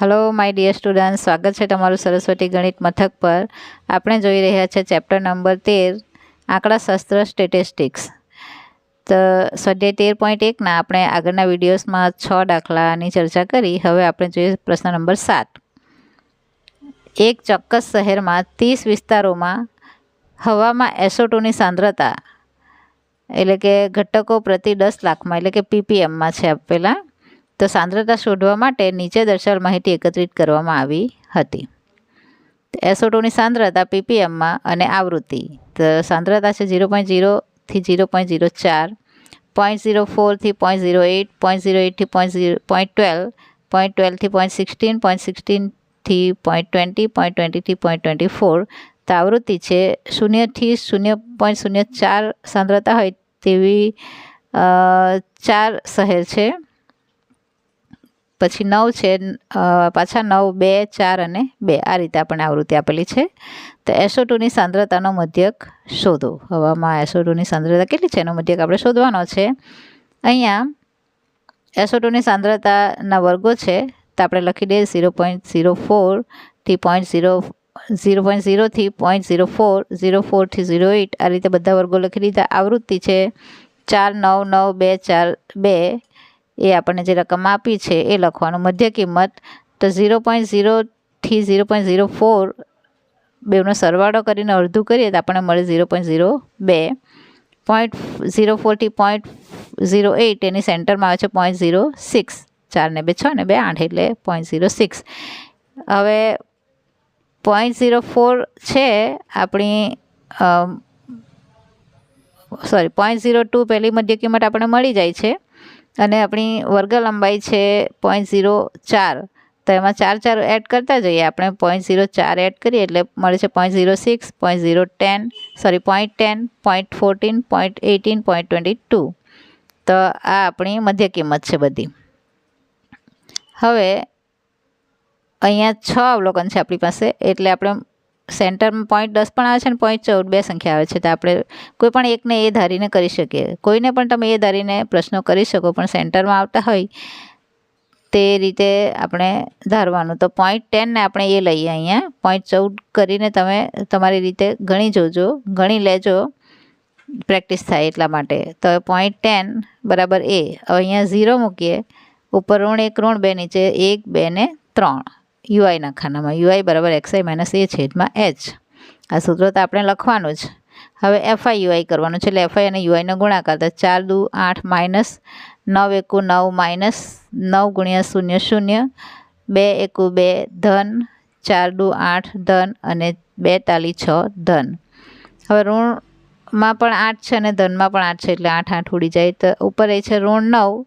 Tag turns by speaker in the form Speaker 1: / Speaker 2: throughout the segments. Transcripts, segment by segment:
Speaker 1: Hello my dear student સ્વાગત છે તમારું સરસ્વતી ગણિત મથક પર. આપણે જોઈ રહ્યા છે ચેપ્ટર નંબર તેર આંકડાશાસ્ત્ર સ્ટેટિસ્ટિક્સ તો સ્વાધ્યાય તેર પોઈન્ટ એકના આપણે આગળના વિડીયોઝમાં છ દાખલાની ચર્ચા કરી. હવે આપણે જોઈએ પ્રશ્ન નંબર સાત. એક ચોક્કસ શહેરમાં ત્રીસ વિસ્તારોમાં હવામાં એસોટોની સાંદ્રતા એટલે કે ઘટકો પ્રતિ દસ લાખમાં એટલે કે પીપીએમમાં છે આપેલા તો સાંદ્રતા શોધવા માટે નીચે દર્શાવેલ માહિતી એકત્રિત કરવામાં આવી હતી. એસોટોની સાંદ્રતા પીપીએમમાં અને આવૃત્તિ. તો સાંદ્રતા છે ઝીરો પોઈન્ટ ઝીરોથી ઝીરો પોઈન્ટ ઝીરો ચાર, point zero ફોરથી point zero eight point zero એઇટથી point zero, point twelve, point ટ્વેલ્વથી point sixteen, point સિક્સટીનથી પોઈન્ટ ટ્વેન્ટી, પોઈન્ટ ટ્વેન્ટીથી પોઈન્ટ ટ્વેન્ટી ફોર. તો આવૃત્તિ છે શૂન્યથી શૂન્ય પોઈન્ટ શૂન્ય ચાર સાંદ્રતા હોય તેવી ચાર શહેર છે. પછી નવ છે પાછા નવ, બે, ચાર અને બે. આ રીતે આપણને આવૃત્તિ આપેલી છે. તો એસો ટુની સાંદ્રતાનો મધ્યક શોધો. હવામાં એસો ટુની સાંદ્રતા કેટલી છે? એનો મધ્યક આપણે શોધવાનો છે. અહીંયા એસો ટુની સાંદ્રતાના વર્ગો છે. તો આપણે લખી દઈએ ઝીરો પોઈન્ટ ઝીરો ફોરથી પોઈન્ટ ઝીરો ઝીરો પોઈન્ટ ઝીરોથી પોઈન્ટ ઝીરો ફોર ઝીરો ફોરથી ઝીરો એઇટ આ રીતે બધા વર્ગો લખી દીધા. આવૃત્તિ છે ચાર, નવ નવ, બે, ચાર, બે. એ આપણને જે રકમ આપી છે એ લખવાનું. મધ્ય કિંમત તો ઝીરો પોઈન્ટ ઝીરોથી ઝીરો પોઈન્ટ ઝીરો ફોર બેનો સરવાળો કરીને અડધું કરીએ તો આપણને મળે ઝીરો પોઈન્ટ ઝીરો બે. પોઈન્ટ ઝીરો ફોરથી પોઈન્ટ ઝીરો એઇટ એની સેન્ટરમાં આવે છે પોઈન્ટ ઝીરો સિક્સ. ચાર ને બે, છ ને બે, આઠ એટલે પોઈન્ટ ઝીરો સિક્સ. હવે પોઈન્ટ ઝીરો ફોર છે આપણી સોરી, પોઈન્ટ ઝીરો ટુ પહેલી મધ્ય કિંમત આપણને મળી જાય છે. અને આપણી વર્ગ લંબાઈ છે પોઈન્ટ ઝીરો ચાર. તો એમાં ચાર ચાર એડ કરતા જઈએ. આપણે પોઈન્ટ ઝીરો ચાર એડ કરીએ એટલે મળે છે point zero six point zero ten sorry point ten point fourteen point eighteen point twenty two તો આ આપણી મધ્ય કિંમત છે બધી. હવે અહીંયા છ અવલોકન છે આપણી પાસે. એટલે આપણે સેન્ટરમાં પોઈન્ટ દસ પણ આવે છે અને પોઈન્ટ ચૌદ બે સંખ્યા આવે છે, તો આપણે કોઈ પણ એકને એ ધારીને કરી શકીએ. કોઈને પણ તમે એ ધારીને પ્રશ્નો કરી શકો, પણ સેન્ટરમાં આવતા હોય તે રીતે આપણે ધારવાનું. તો પોઈન્ટ ટેનને આપણે એ લઈએ અહીંયા. પોઈન્ટ ચૌદ કરીને તમે તમારી રીતે ગણી જોજો, ગણી લેજો. પ્રેક્ટિસ થાય એટલા માટે. તો પોઈન્ટ ટેન બરાબર એ. હવે અહીંયા ઝીરો મૂકીએ. ઉપર ઋણ એક, ઋણ બે, નીચે એક, બે ને ત્રણ. યુઆઈના ખાનામાં. યુઆઈ બરાબર એક્સઆઈ માઇનસ એ છેદમાં એચ આ સૂત્ર તો આપણે લખવાનું જ. હવે એફઆઈ યુઆઈ કરવાનું છે. એટલે એફઆઈ અને યુઆઈનો ગુણાકાર. તો ચાર દુ આઠ માઇનસ નવ એકુ નવ માઇનસ નવ ગુણ્યા શૂન્ય શૂન્ય. બે એકુ બે ધન. ચાર દુ આઠ ધન અને બે તાલી છ ધન. હવે ઋણમાં પણ આઠ છે અને ધનમાં પણ આઠ છે. એટલે આઠ આઠ ઉડી જાય. તો ઉપર એ છે ઋણ નવ.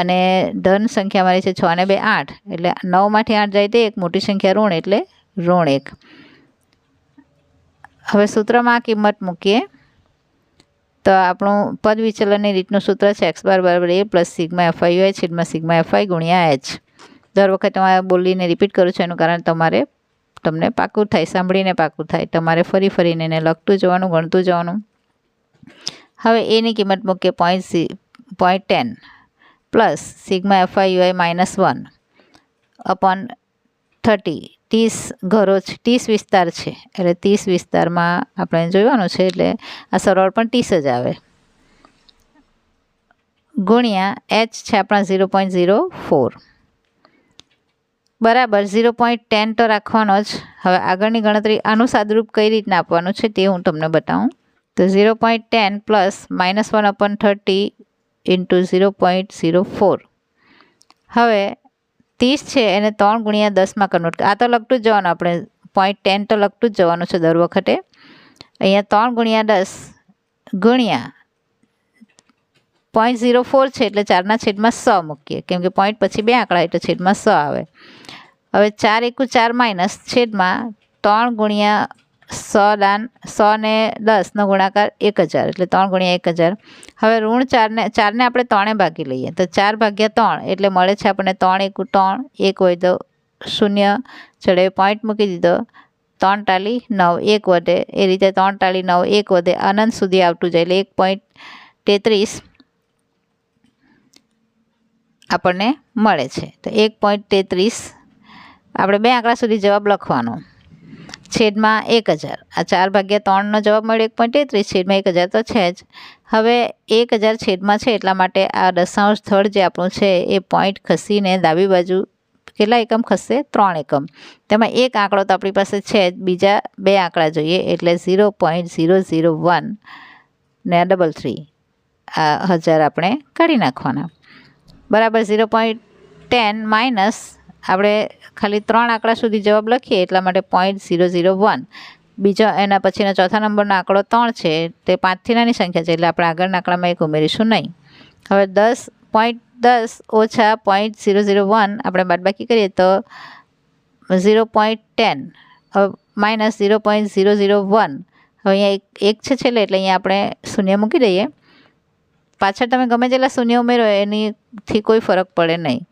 Speaker 1: અને ધન સંખ્યા મારી છે છ અને બે આઠ. એટલે નવમાંથી આઠ જાય તે એક, મોટી સંખ્યા ઋણ એટલે ઋણ એક. હવે સૂત્રમાં આ કિંમત મૂકીએ. તો આપણું પદ વિચલનની રીતનું સૂત્ર છે એક્સ બાર બરાબર A plus sigma FI UI છેદમાં સિગ્મા એફઆઈ ગુણ્યા એચ. દર વખતે તમારે બોલીને રિપીટ કરું છું, એનું કારણ તમારે તમને પાકું થાય, સાંભળીને પાકું થાય. તમારે ફરી ફરીને એને લખતું જવાનું, ગણતું જવાનું. હવે એની કિંમત મૂકીએ point C point ten plus sigma FI UI minus one upon thirty. ત્રીસ ઘરો છે, ત્રીસ વિસ્તાર છે. એટલે ત્રીસ વિસ્તારમાં આપણે જોવાનું છે, એટલે આ સરળ પણ ત્રીસ જ આવે. ગુણ્યા એચ છે આપણા ઝીરો પોઈન્ટ ઝીરો ફોર. બરાબર, ઝીરો પોઈન્ટ ટેન તો રાખવાનો જ. હવે આગળની ગણતરી આનું સાદરૂપ કઈ રીતના આપવાનું છે તે હું તમને બતાવું. તો zero point ten plus minus one upon thirty into zero point zero four હવે ત્રીસ છે એને ત્રણ ગુણ્યા દસમાં કન્વર્ટ આ તો લખતું જ જવાનું આપણે. પોઈન્ટ ટેન તો લખતું જ જવાનું છે દર વખતે. અહીંયા ત્રણ ગુણ્યા દસ ગુણ્યા પોઈન્ટ ઝીરો ફોર છે એટલે ચારના છેદમાં સો મૂકીએ. કેમ કે પોઈન્ટ પછી બે આંકડા એટલે છેદમાં સો આવે. હવે ચાર એકુ ચાર માઇનસ છેદમાં ત્રણ ગુણ્યા સો દાન, સો ને દસનો ગુણાકાર એક હજાર, એટલે ત્રણ ગુણ્યા એક હજાર. હવે ઋણ ચારને ચારને આપણે ત્રણે ભાગી લઈએ. તો ચાર ભાગ્યા ત્રણ, એટલે મળે છે આપણને ત્રણ એક ત્રણ, એક હોય તો શૂન્ય ચડે પોઈન્ટ મૂકી દીધો. ત્રણ ટાલી નવ, એક વધે. એ રીતે ત્રણ ટાલી નવ, એક વધે. અનંત સુધી આવતું જાય, એટલે એક પોઈન્ટ તેત્રીસ આપણને મળે છે. તો એક પોઈન્ટ તેત્રીસ. આપણે બે આંકડા સુધી જવાબ લખવાનો. છેદમાં એક હજાર. આ ચાર ભાગ્યા ત્રણનો જવાબ મળ્યો એક પોઈન્ટ તેત્રીસ, છેદમાં એક હજાર તો છે જ. હવે એક હજાર છેદમાં છે એટલા માટે આ દશાંશ સ્થળ જે આપણું છે એ પોઈન્ટ ખસીને ડાબી બાજુ કેટલા એકમ ખસશે ત્રણ એકમ. તેમાં એક આંકડો તો આપણી પાસે છે જ. બીજા બે આંકડા જોઈએ એટલે zero point zero zero one ને ડબલ થ્રી. આ હજાર આપણે કાઢી નાખવાના. બરાબર ઝીરો પોઈન્ટ ટેન માઇનસ આપણે ખાલી ત્રણ આંકડા સુધી જવાબ લખીએ એટલા માટે પોઈન્ટ ઝીરો ઝીરો વન બીજો એના પછીનો ચોથા નંબરનો આંકડો ત્રણ છે. તે પાંચથી નાની સંખ્યા છે એટલે આપણે આગળના આંકડામાં એક ઉમેરીશું નહીં. હવે દસ પોઈન્ટ દસ ઓછા પોઈન્ટ ઝીરો ઝીરો વન આપણે બાદબાકી કરીએ તો ઝીરો પોઈન્ટ ટેન હવે minus zero point zero zero one હવે અહીંયા એક એક છે છેલ્લે એટલે અહીંયા આપણે શૂન્ય મૂકી દઈએ. પાછળ તમે ગમે તેટલા શૂન્ય ઉમેરો, એનીથી કોઈ ફરક પડે નહીં.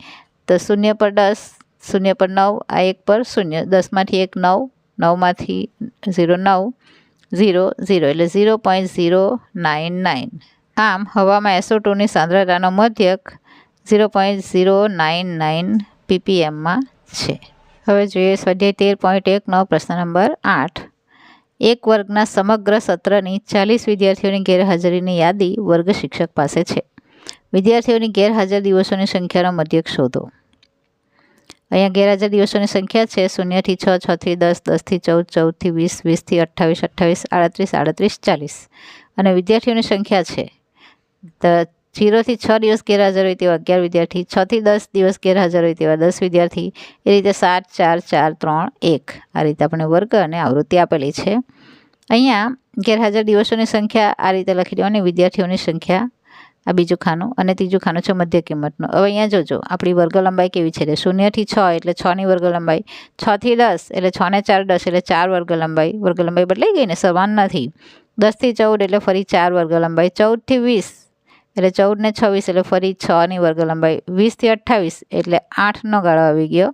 Speaker 1: તો શૂન્ય પર દસ શૂન્ય પર નવ, આ એક પર શૂન્ય. દસમાંથી એક નવ, નવમાંથી ઝીરો નવ, ઝીરો ઝીરો. એટલે zero point zero nine nine. આમ, હવામાં એસો ટુની સાંદ્રતાનો મધ્યક zero point zero nine nine પીપીએમમાં છે. હવે જોઈએ સ્વાધ્યાય તેર પોઈન્ટ એક નવ પ્રશ્ન નંબર આઠ. એક વર્ગના સમગ્ર સત્રની ચાલીસ વિદ્યાર્થીઓની ગેરહાજરીની યાદી વર્ગ શિક્ષક પાસે છે. વિદ્યાર્થીઓની ગેરહાજર દિવસોની સંખ્યાનો મધ્યક શોધો. અહીંયા ગેરહાજર દિવસોની સંખ્યા છે, શૂન્યથી છ, છથી દસ, દસથી ચૌદ, ચૌદથી વીસ, વીસથી અઠ્ઠાવીસ અઠ્ઠાવીસ, આડત્રીસ આડત્રીસ, ચાલીસ. અને વિદ્યાર્થીઓની સંખ્યા છે. ત જીરોથી છ દિવસ ગેરહાજર હોય તેવા અગિયાર વિદ્યાર્થી, છથી દસ દિવસ ગેરહાજર હોય તેવા દસ વિદ્યાર્થી, એ રીતે સાત, ચાર ચાર, ત્રણ, એક. આ રીતે આપણે વર્ગ અને આવૃત્તિ આપેલી છે. અહીંયા ગેરહાજર દિવસોની સંખ્યા આ રીતે લખી દેવાની વિદ્યાર્થીઓની સંખ્યા આ બીજું ખાનું અને ત્રીજું ખાનું છે મધ્ય કિંમતનું. હવે અહીંયા જોજો, આપણી વર્ગ લંબાઈ કેવી છે એટલે શૂન્યથી છ એટલે છની વર્ગ લંબાઈ છથી દસ એટલે છ ને ચાર દસ એટલે ચાર વર્ગ લંબાઈ વર્ગ લંબાઈ બદલાઈ ગઈ ને સમાન નથી. દસથી ચૌદ એટલે ફરી ચાર વર્ગ લંબાઈ ચૌદથી વીસ એટલે ચૌદ ને છવ્વીસ એટલે ફરી છની વર્ગ લંબાઈ વીસથી અઠ્ઠાવીસ એટલે આઠનો ગાળો આવી ગયો.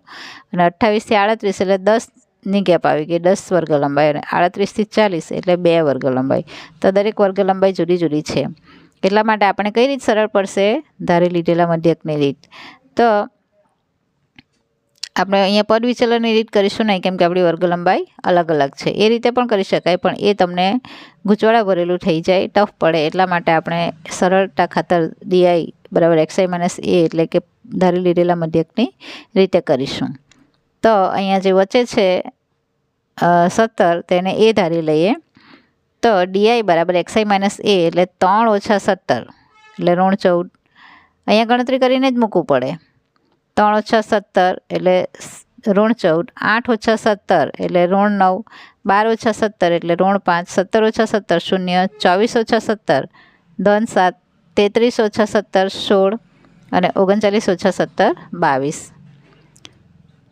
Speaker 1: અને અઠ્ઠાવીસથી આડત્રીસ એટલે દસની ગેપ આવી ગઈ, દસ વર્ગ લંબાઈ અને આડત્રીસથી ચાલીસ એટલે બે વર્ગ લંબાઈ તો દરેક વર્ગ લંબાઈ જુદી જુદી છે. એટલા માટે આપણે કઈ રીત સરળ પડશે? ધારી લીધેલા મધ્યકની રીત. તો આપણે અહીંયા પદ વિચલનની રીત કરીશું નહીં, કેમ કે આપણી વર્ગ લંબાઈ અલગ અલગ છે. એ રીતે પણ કરી શકાય, પણ એ તમને ગૂંચવાડા ભરેલું થઈ જાય, ટફ પડે. એટલા માટે આપણે સરળતા ખાતર ડીઆઈ બરાબર એક્સઆઈ માઇનસ એ એટલે કે ધારી લીધેલા મધ્યકની રીતે કરીશું. તો અહીંયા જે વચ્ચે છે સત્તર, તેને એ ધારી લઈએ. તો ડીઆઈ બરાબર એક્સઆઈ માઇનસ એ એટલે ત્રણ ઓછા સત્તર, એટલે ઋણ ચૌદ. અહીંયા ગણતરી કરીને જ મૂકવું પડે. ત્રણ ઓછા સત્તર એટલે ઋણ ચૌદ, આઠ ઓછા સત્તર એટલે ઋણ નવ, બાર ઓછા સત્તર એટલે ઋણ પાંચ, સત્તર ઓછા સત્તર શૂન્ય, ચોવીસ ઓછા સત્તર, ધન સાત, તેત્રીસ ઓછા સત્તર સોળ અને ઓગણચાલીસ ઓછા સત્તર બાવીસ.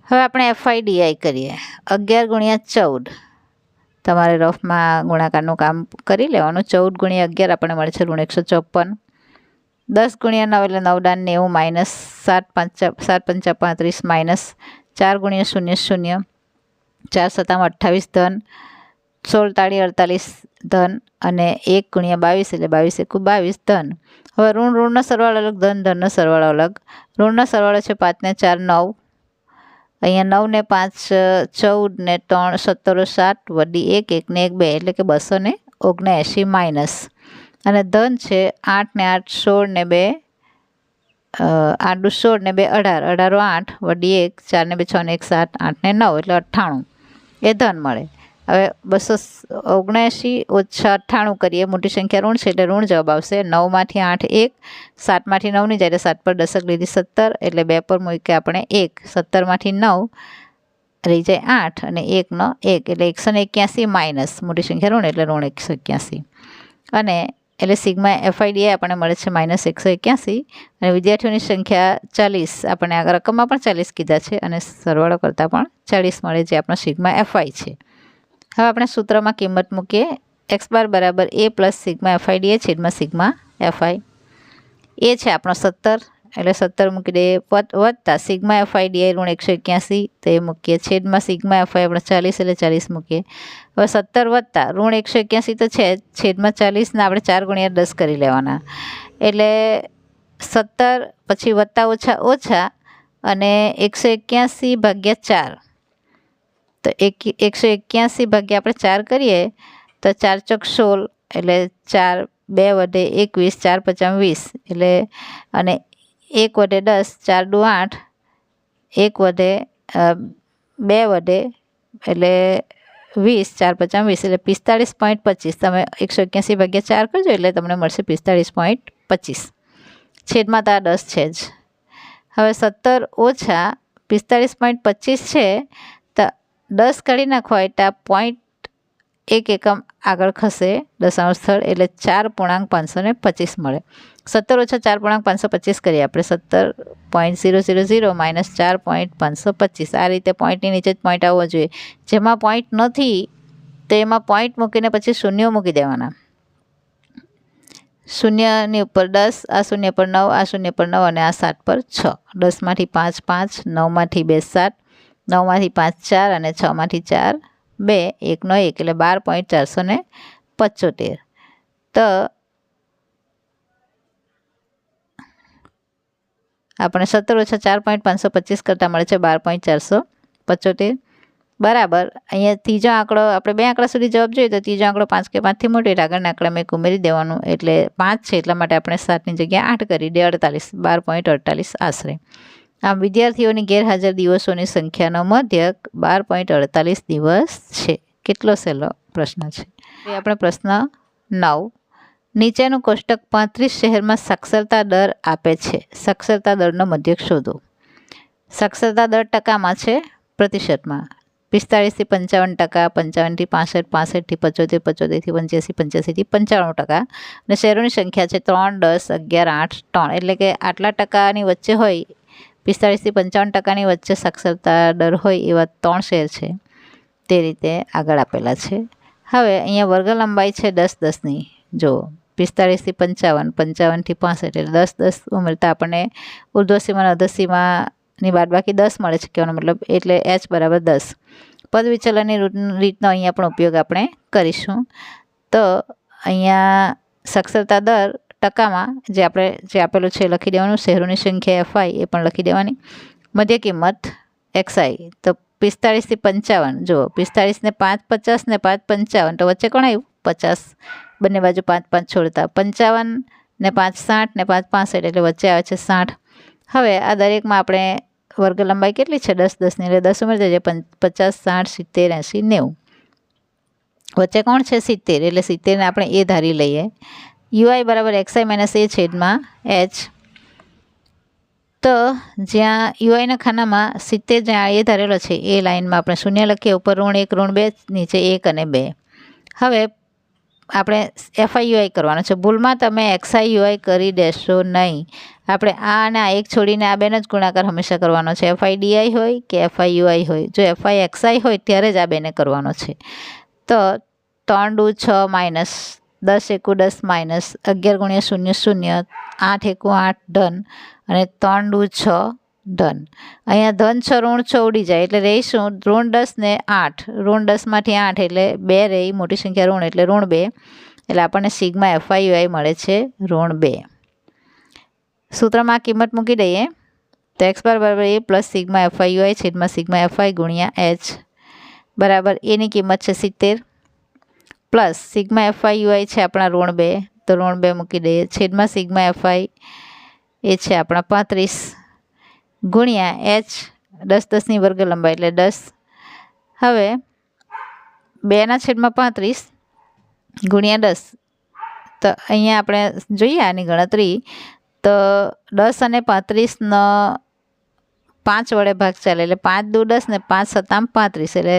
Speaker 1: હવે આપણે એફઆઈ ડીઆઈ કરીએ. અગિયાર ગુણ્યા ચૌદ. તમારે રફમાં ગુણાકારનું કામ કરી લેવાનું. ચૌદ ગુણ્યા અગિયાર આપણને મળે છે ઋણ એકસો ચોપન. દસ ગુણ્યા નવ એટલે નવ દાન નેવું માઇનસ સાત પંચા સાત પંચા પાંત્રીસ માઇનસ ચાર ગુણ્યા શૂન્ય શૂન્ય. ચાર સત્તામાં અઠ્ઠાવીસ ધન, સોળ તાળી અડતાલીસ ધન અને એક ગુણ્યા બાવીસ એટલે બાવીસ એકુ બાવીસ ધન. હવે ઋણ, ઋણનો સરવાળો અલગ, ધન, ધનનો સરવાળો અલગ. ઋણનો સરવાળો છે પાંચને ચાર, નવ. અહીંયા નવ ને પાંચ ચૌદ ને ત્રણ, સત્તરો, સાત, વડી એક એક ને એક, બે, એટલે કે બસો ને ઓગણએંશી માઇનસ અને ધન છે આઠ ને આઠ સોળ ને બે આઠ સોળ ને બે, અઢાર. અઢારો આઠ, વડી એક ચાર ને બે, છ ને એક, સાત આઠ ને નવ, એટલે અઠ્ઠાણું. એ ધન મળે. હવે બસો ઓગણએંશી ઓછા અઠ્ઠાણું કરીએ, મોટી સંખ્યા ઋણ છે એટલે ઋણ જવાબ આવશે નવમાંથી આઠ એક, સાતમાંથી નવની જાય સાત પર દશક લીધી સત્તર, એટલે બે પર મૂકી આપણે એક. સત્તરમાંથી નવ રહી જાય આઠ અને એકનો એક, એટલે એકસો ને એક્યાસી માઇનસ મોટી સંખ્યા ઋણ એટલે ઋણ એકસો એક્યાસી. અને એટલે સિગ્મા એફઆઈડીએ આપણને મળે છે માઇનસ એકસો એક્યાસી અને વિદ્યાર્થીઓની સંખ્યા ચાલીસ આપણે આ રકમમાં પણ ચાલીસ કીધા છે અને સરવાળો કરતાં પણ ચાલીસ મળે, જે આપણો સિગ્મા એફઆઈ છે. હવે આપણે સૂત્રમાં કિંમત મૂકીએ. એક્સ બાર બરાબર A plus sigma FI DA છેદમાં સિગ્મા એફઆઈ એ છે આપણો સત્તર. એટલે સત્તર મૂકી દઈએ વધતા સિગ્મા એફઆઈ ડીઆઈ ઋણ એકસો એક્યાસી. તે મૂકીએ છેદમાં સિગ્મા એફઆઈ આપણે ચાલીસ એટલે ચાલીસ મૂકીએ. હવે સત્તર વધતા ઋણ એકસો એક્યાસી તો છે છેદમાં ચાલીસને આપણે ચાર ગુણ્યા દસ કરી લેવાના. એટલે સત્તર પછી વત્તા ઓછા ઓછા અને એકસો એક્યાસી ભાગ્યા ચાર. તો એક, એકસો એક્યાસી ભાગ્યા આપણે ચાર કરીએ, તો ચાર ચોક સોળ, એટલે ચાર બે વડે એકવીસ, ચાર પચાસ વીસ, એટલે અને એક વડે દસ, ચાર દુ આઠ, એક વડે બે વડે, એટલે વીસ, ચાર પચાસ વીસ, એટલે પિસ્તાળીસ પોઈન્ટ પચીસ. તમે એકસો એક્યાસી ભાગ્યા ચાર કરજો, એટલે તમને મળશે પિસ્તાળીસ પોઈન્ટ પચીસ. છેદમાં તો આ દસ છે જ. હવે સત્તર ઓછા પિસ્તાળીસ પોઈન્ટ પચીસ છે દસ કાઢી નાખો એટલે પોઈન્ટ એક એકમ આગળ ખસે દશાંશ સ્થળ એટલે ચાર પૂર્ણાંક પાંચસો ને પચીસ મળે. સત્તર ઓછા ચાર પૂર્ણાંક પાંચસો પચીસ કરીએ આપણે. સત્તર point zero zero zero minus ચાર પોઈન્ટ પાંચસો પચીસ. આ રીતે પોઈન્ટની નીચે જ પોઈન્ટ આવવો જોઈએ. જેમાં પોઈન્ટ નથી તો એમાં પોઈન્ટ મૂકીને પછી શૂન્યો મૂકી દેવાના. શૂન્યની ઉપર દસ, આ શૂન્ય પર નવ, આ શૂન્ય પર નવ અને આ સાત પર છ. દસમાંથી પાંચ પાંચ, નવમાંથી બે, સાત. નવમાંથી પાંચ ચાર અને છમાંથી ચાર. બે, એકનો એક, એટલે બાર પોઈન્ટ ચારસો ને પચોતેર. તો આપણે સત્તર ઓછા ચાર પોઈન્ટ પાંચસો પચીસ કરતાં મળે છે બાર પોઈન્ટ ચારસો પચોતેર. બરાબર, અહીંયા ત્રીજો આંકડો, આપણે બે આંકડા સુધી જવાબ જોઈએ તો ત્રીજો આંકડો પાંચ કે પાંચથી મોટો એટલે આગળના આંકડામાં એક ઉમેરી દેવાનું, એટલે પાંચ છે એટલા માટે આપણે સાતની જગ્યાએ આઠ કરી દે અડતાલીસ, બાર પોઈન્ટ અડતાલીસ આશરે. આમ વિદ્યાર્થીઓની ગેરહાજર દિવસોની સંખ્યાનો મધ્યક બાર પોઈન્ટ અડતાલીસ દિવસ છે. કેટલો સહેલો પ્રશ્ન છે. એ આપણે પ્રશ્ન નવ. નીચેનું કોષ્ટક પાંત્રીસ શહેરમાં સાક્ષરતા દર આપે છે. સાક્ષરતા દરનો મધ્યક શોધો. સાક્ષરતા દર ટકામાં છે? પ્રતિશતમાં. પિસ્તાળીસથી પંચાવન ટકા, પંચાવનથી પાસઠ, પાસઠથી પંચોતેર, પંચોતેરથી પંચ્યાસી, પંચ્યાસીથી પંચાણું ટકા. અને શહેરોની સંખ્યા છે ત્રણ, દસ, અગિયાર, આઠ, ત્રણ. એટલે કે આટલા ટકાની વચ્ચે હોય પિસ્તાળીસથી પંચાવન ટકાની વચ્ચે સાક્ષરતા દર હોય એવા ત્રણ શહેર છે. તે રીતે આગળ આપેલા છે. હવે અહીંયા વર્ગ લંબાઈ છે દસ દસની. જો પિસ્તાળીસથી પંચાવન, પંચાવનથી પાંસઠ એટલે દસ દસ ઉમેરતા આપણને ઉર્ધ્વસીમા અધસીમાની બાદબાકી દસ મળે છે કહેવાનો મતલબ એટલે એચ બરાબર દસ. પદ વિચલનની રીતનો અહીંયા પણ ઉપયોગ આપણે કરીશું. તો અહીંયા સાક્ષરતા દર ટકામાં જે આપણે જે આપેલું છે, લખી દેવાનું. શહેરોની સંખ્યા એફઆઈ એ પણ લખી દેવાની. મધ્ય કિંમત એક્સઆઈ તો પિસ્તાળીસથી પંચાવન. જુઓ પિસ્તાળીસને પાંચ પચાસ ને પાંચ પંચાવન, તો વચ્ચે કોણ આવ્યું? પચાસ. બંને બાજુ પાંચ પાંચ છોડતા. પંચાવન ને પાંચ સાઠ ને પાંચ પાસઠ, એટલે વચ્ચે આવે છે સાઠ. હવે આ દરેકમાં આપણે વર્ગ લંબાઈ કેટલી છે? દસ દસની એટલે દસ ઉમેર દેજે. પચાસ, સાઠ, સિત્તેર, એંસી, નેવું. વચ્ચે કોણ છે? સિત્તેર. એટલે સિત્તેરને આપણે એ ધારી લઈએ. યુઆઈ બરાબર એક્સઆઈ માઇનસ એ છેદમાં એચ. તો જ્યાં યુઆઈના ખાનામાં સિત્તેર જ્યાં એ ધારેલો છે, એ લાઇનમાં આપણે શૂન્ય લખીએ, ઉપર ઋણ એક, ઋણ બે, નીચે એક અને બે. હવે આપણે એફઆઈ યુઆઈ કરવાનો છે. ભૂલમાં તમે એક્સઆઈ યુઆઈ કરી દેશો નહીં. આપણે આ અને આ એક છોડીને આ બેનો જ ગુણાકાર હંમેશા કરવાનો છે. એફઆઈ ડીઆઈ હોય કે એફઆઈ યુઆઈ હોય. જો એફઆઈ એક્સઆઈ હોય ત્યારે જ આ બેને કરવાનો છે. તો ત્રણ ડુ છ માઇનસ દસ એકુ દસ માઇનસ અગિયાર ગુણ્યા શૂન્ય શૂન્ય, આઠ એકુ આઠ ધન અને ત્રણ ડુ છ ધન. અહીંયા ધન છ ઋણ છ ઉડી જાય એટલે રહીશું ઋણ દસ ને આઠ. ઋણ દસમાંથી આઠ એટલે બે રહી મોટી સંખ્યા ઋણ એટલે ઋણ બે. એટલે આપણને સિગ્મા એફઆઈ યુઆઈ મળે છે ઋણ બે. સૂત્રમાં કિંમત મૂકી દઈએ. તો એક્સ બાર બરાબર A plus sigma FI UI છેદમાં સિગ્મા એફઆઈ ગુણ્યા એચ. બરાબર, એની કિંમત છે સિત્તેર. પ્લસ સિગ્મા એફઆઈ યુઆઈ છે આપણા ઋણ બે. તો ઋણ બે મૂકી દઈએ. છેદમાં સિગ્મા એફઆઈ એ છે આપણા પાંત્રીસ. ગુણ્યા એચ દસ દસની વર્ગ લંબાઈ એટલે દસ. હવે બેના છેદમાં પાંત્રીસ ગુણ્યા દસ. તો અહીંયા આપણે જોઈએ આની ગણતરી. તો દસ અને પાંત્રીસનો પાંચ વડે ભાગ ચાલે એટલે પાંચ દુ દસ ને પાંચ સત્તામ પાંત્રીસ. એટલે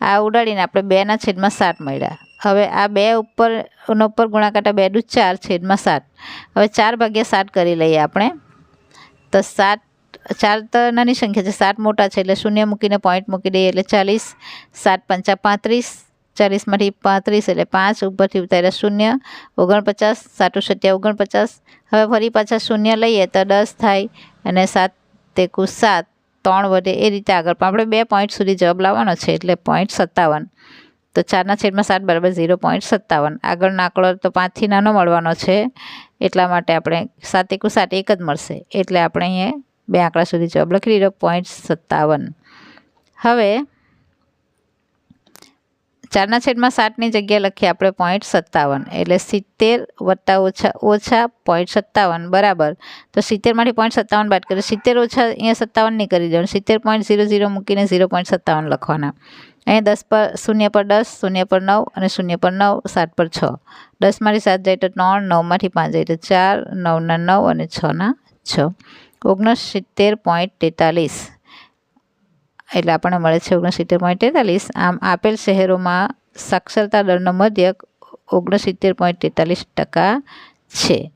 Speaker 1: આ ઉડાડીને આપણે બેના છેદમાં સાત મળ્યા. હવે આ બે ઉપર ઉપર ગુણાકાટા બે દુ ચાર છેદમાં સાત. હવે ચાર ભાગ્યા સાત કરી લઈએ આપણે. તો સાત, ચાર તો નાની સંખ્યા છે, સાત મોટા છે, એટલે શૂન્ય મૂકીને પોઈન્ટ મૂકી દઈએ, એટલે ચાલીસ. સાત પંચા પાંત્રીસ, ચાલીસમાંથી પાંત્રીસ, એટલે પાંચ ઉપરથી ઉતાર્યા શૂન્ય. ઓગણપચાસ, સાતું સત્યા ઓગણપચાસ. હવે ફરી પાછા શૂન્ય લઈએ તો દસ થાય, અને સાત તેકુ સાત, ત્રણ વધે એ રીતે આગળ. પણ આપણે બે પોઈન્ટ સુધી જવાબ લાવવાનો છે, એટલે પોઈન્ટ સત્તાવન. તો ચારના છેદમાં સાત બરાબર ઝીરો પોઈન્ટ સત્તાવન. આગળનો આંકડો તો પાંચથી નાનો મળવાનો છે. એટલા માટે આપણે સાત એકુ સાત એક જ મળશે. એટલે આપણે અહીંયા બે આંકડા સુધી જવાબ લખી દીધો, પોઈન્ટ સત્તાવન. હવે ચારના છેદમાં સાતની જગ્યાએ લખીએ આપણે પોઈન્ટ સત્તાવન. એટલે સિત્તેર વત્તા ઓછા ઓછા પોઈન્ટ સત્તાવન, બરાબર. તો સિત્તેરમાંથી પોઈન્ટ સત્તાવન બાદ કરીએ. સિત્તેર ઓછા અહીંયા સત્તાવન નહીં કરી દેવાનું. સિત્તેર પોઈન્ટ ઝીરો ઝીરો મૂકીને ઝીરો પોઈન્ટ સત્તાવન લખવાના. અહીંયા દસ પર શૂન્ય પર દસ, શૂન્ય પર નવ અને શૂન્ય પર નવ, સાત પર છ. દસમાંથી સાત જાય તો ત્રણ, નવમાંથી પાંચ જાય તો ચાર, નવના નવ અને છના છ. ઓગણસિત્તેર પોઈન્ટ તેતાલીસ. એટલે આપણને મળે છે ઓગણસિત્તેર પોઈન્ટ તેતાલીસ. આમ આપેલ શહેરોમાં સાક્ષરતા દરનો મધ્યક ઓગણસિત્તેર પોઈન્ટ તેતાલીસ ટકા છે.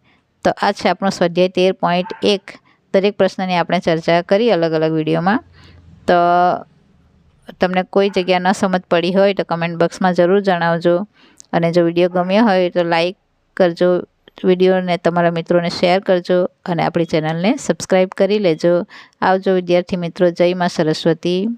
Speaker 1: તો આ છે આપણો સ્વાધ્યાય તેર પોઈન્ટ એક. દરેક પ્રશ્નની આપણે ચર્ચા કરી અલગ અલગ વિડીયોમાં. તો તમને કોઈ જગ્યા ન સમજ પડી હોય તો કમેન્ટ બોક્સમાં જરૂર જણાવજો. અને જો વીડિયો ગમ્યો હોય તો લાઈક કરજો વિડીયોને તમારા મિત્રોને શેર કરજો અને આપણી ચેનલને સબસ્ક્રાઈબ કરી લેજો. આવજો વિદ્યાર્થી મિત્રો, જય માં સરસ્વતી.